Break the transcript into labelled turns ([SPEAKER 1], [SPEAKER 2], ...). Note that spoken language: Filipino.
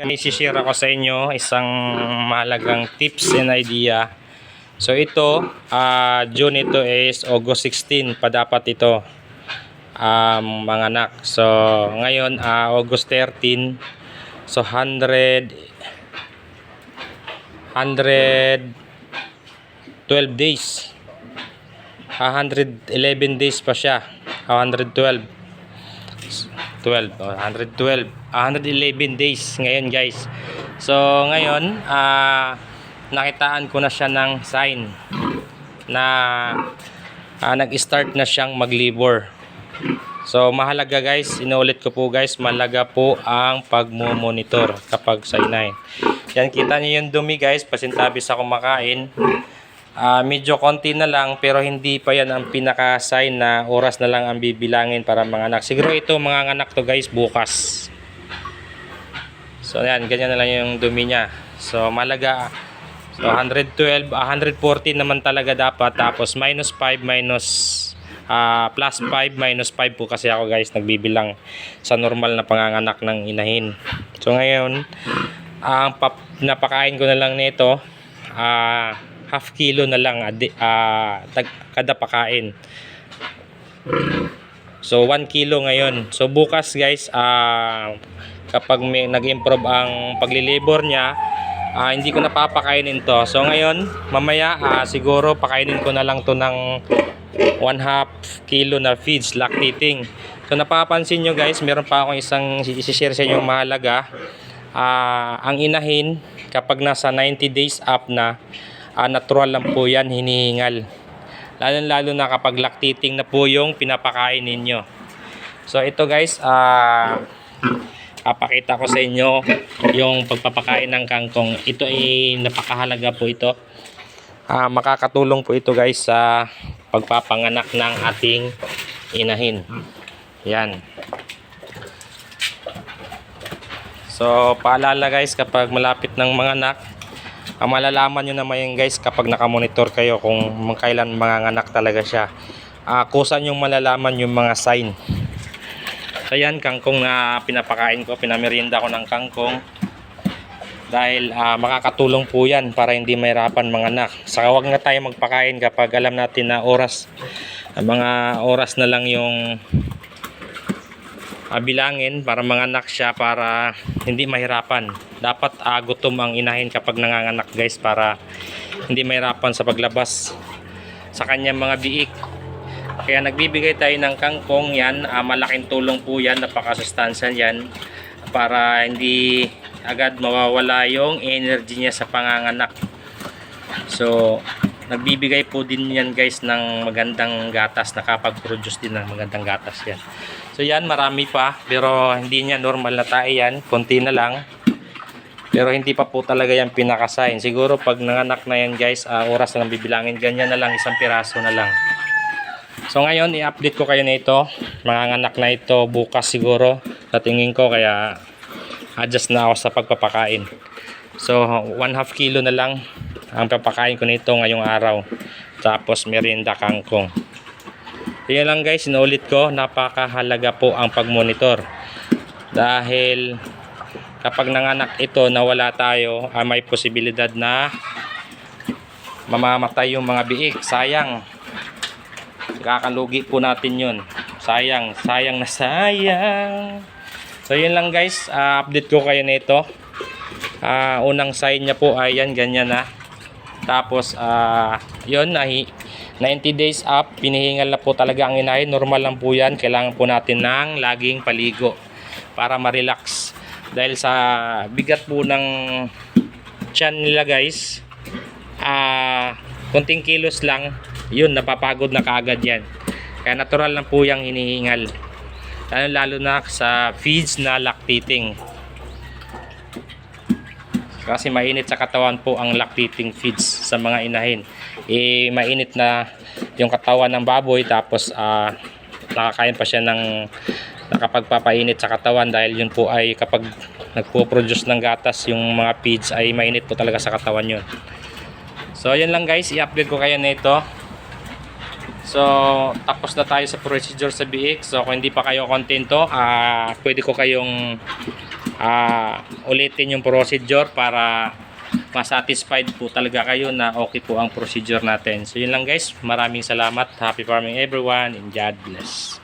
[SPEAKER 1] Yan, isishare ako sa inyo isang mahalagang tips and idea. So ito, ah June ito is August 16 pa dapat ito um, mga anak. So ngayon ah, August 13 so 100 112 days. Ah, 111 days pa siya. Ah, 112. 12, oh, 112, ah, 111 days ngayon guys. So ngayon, ah, nakitaan ko na siya ng sign na ah, nag-start na siyang mag-labor. So mahalaga guys, inuulit ko po guys, mahalaga po ang pagmo-monitor kapag sa inay. Yan kita niyo yung dumi guys, pasintabi sa kumakain. Ah, medyo konti na lang pero hindi pa yan ang pinaka-sign na oras na lang ang bibilangin para mga anak. Siguro ito mga anak to guys bukas. So yan, ganyan na lang yung dumi niya. So malaga So 112, ah, 114 naman talaga dapat tapos minus 5 minus ah, plus 5 minus 5 po kasi ako guys nagbibilang sa normal na panganganak ng inahin. So ngayon, ang pap- napakain ko na lang nito ah half kilo na lang tag- kada pakain. So 1 kilo ngayon. So bukas guys, ah kapag may nag-improve ang paglilibor niya, ah, hindi ko napapakainin to. So ngayon, mamaya ah, siguro pakainin ko na lang to ng 1 half kilo na feeds lactating. So napapansin nyo guys, meron pa akong isang isi-share sa inyo mahalaga. Ah, ang inahin kapag nasa 90 days up na, ah, natural lang po yan hinihingal. Lalo lalo na kapag lactating na po yung pinapakain ninyo. So ito guys, ah papakita ko sa inyo yung pagpapakain ng kangkong. Ito ay napakahalaga po ito. Ah, makakatulong po ito guys sa pagpapanganak ng ating inahin. Yan. So, paalala guys kapag malapit ng mga anak, ang malalaman nyo naman yun guys kapag nakamonitor kayo kung kailan mga anak talaga siya. Ah, kusan yung malalaman yung mga sign. So yan, kangkong na pinapakain ko, pinamerienda ko ng kangkong. Dahil ah, makakatulong po yan para hindi mahirapan mga anak. Saka wag na tayo magpakain kapag alam natin na oras, mga oras na lang yung bilangin para manganak siya para hindi mahirapan. Dapat ah, gutom ang inahin kapag nanganganak guys para hindi mahirapan sa paglabas sa kanyang mga biik. Kaya nagbibigay tayo ng kangkong yan, ah, malaking tulong po yan, napakasustansya yan para hindi agad mawawala yung energy niya sa panganganak. So, nagbibigay po din yan guys ng magandang gatas, nakapag-produce din ng magandang gatas yan. So yan, marami pa, pero hindi niya normal na tayo yan, konti na lang. Pero hindi pa po talaga yan pinakasain. Siguro pag nanganak na yan guys, ah, oras na lang bibilangin, ganyan na lang, isang piraso na lang. So ngayon, i-update ko kayo nito. Manganganak na ito bukas siguro. Sa tingin ko, kaya adjust na ako sa pagpapakain. So, 1 half kilo na lang ang papakain ko nito ngayong araw. Tapos, merienda kangkong. Yan lang guys, inulit ko, napakahalaga po ang pagmonitor. Dahil kapag nanganak ito, nawala tayo, ah, may posibilidad na mamamatay yung mga biik. Sayang. Kakalugi po natin yun. Sayang, sayang na sayang. So yun lang guys, Ah, update ko kayo nito. Ah, unang sign niya po ay yan, ganyan na. Tapos, ah, yun, nahi, 90 days up, pinihingal na po talaga ang inahin. Normal lang po yan. Kailangan po natin ng laging paligo para ma-relax. Dahil sa bigat po ng tiyan nila guys, ah, kunting kilos lang, yun, napapagod na kaagad yan. Kaya natural lang po yung hinihingal. Lalo, lalo na sa feeds na lactating. Kasi mainit sa katawan po ang lactating feeds sa mga inahin. Eh, mainit na yung katawan ng baboy tapos ah, nakakain pa siya ng nakapagpapainit sa katawan dahil yun po ay kapag nagpo-produce ng gatas yung mga feeds ay mainit po talaga sa katawan yun. So, yun lang guys. I-update ko kayo nito. So, tapos na tayo sa procedure sa biik. So, kung hindi pa kayo kontento, ah pwede ko kayong ah, ulitin yung procedure para masatisfied po talaga kayo na okay po ang procedure natin. So yun lang guys, maraming salamat. Happy farming everyone and God bless.